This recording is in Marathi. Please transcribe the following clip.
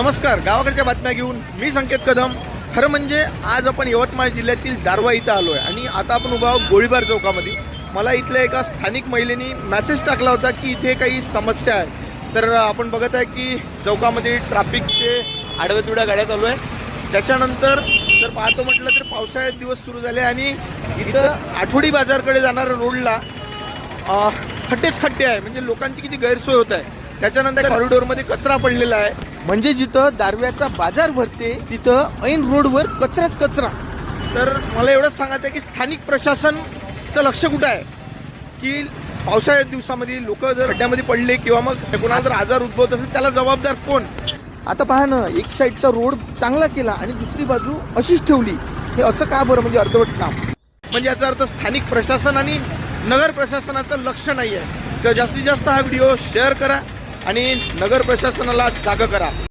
नमस्कार गावाकडच्या बातम्या घेऊन मी संकेत कदम. खरं म्हणजे आज आपण यवतमाळ जिल्ह्यातील दारवा इथं आलो आहे आणि आता आपण उभा आहोत गोळीबार चौकामध्ये. मला इथल्या एका स्थानिक महिलेनी मेसेज टाकला होता की इथे काही समस्या आहे तर आपण बघत आहे की चौकामध्ये ट्रॅफिकचे आडव्या तुड्या गाड्या चालू आहे त्याच्यानंतर जर पाहतो म्हटलं तर पावसाळ्यात दिवस सुरू झाले आणि इथं आठवडी बाजारकडे जाणाऱ्या रोडला खड्डेच खड्डे आहे. म्हणजे लोकांची किती गैरसोय होत आहे. त्याच्यानंतर कॉरिडोरमध्ये कचरा पडलेला आहे. म्हणजे जिथं दारव्याचा बाजार भरते तिथं ऐन रोडवर कचराच कचरा. तर मला एवढंच सांगायचं आहे की स्थानिक प्रशासनचं लक्ष कुठं आहे? की पावसाळ्यात दिवसामध्ये लोक जर खड्ड्यामध्ये पडले किंवा मग कोणाला जर आजार उद्भवत असेल त्याला जबाबदार कोण? आता पहा ना एक साईडचा रोड चांगला केला आणि दुसरी बाजू अशीच ठेवली. हे असं का बरं म्हणजे अर्धवट काम? म्हणजे याचा अर्थ स्थानिक प्रशासन आणि नगर प्रशासनाचं लक्ष नाही आहे तर जास्तीत जास्त हा व्हिडिओ शेअर करा. आणि नगर प्रशासनाला जागं करा.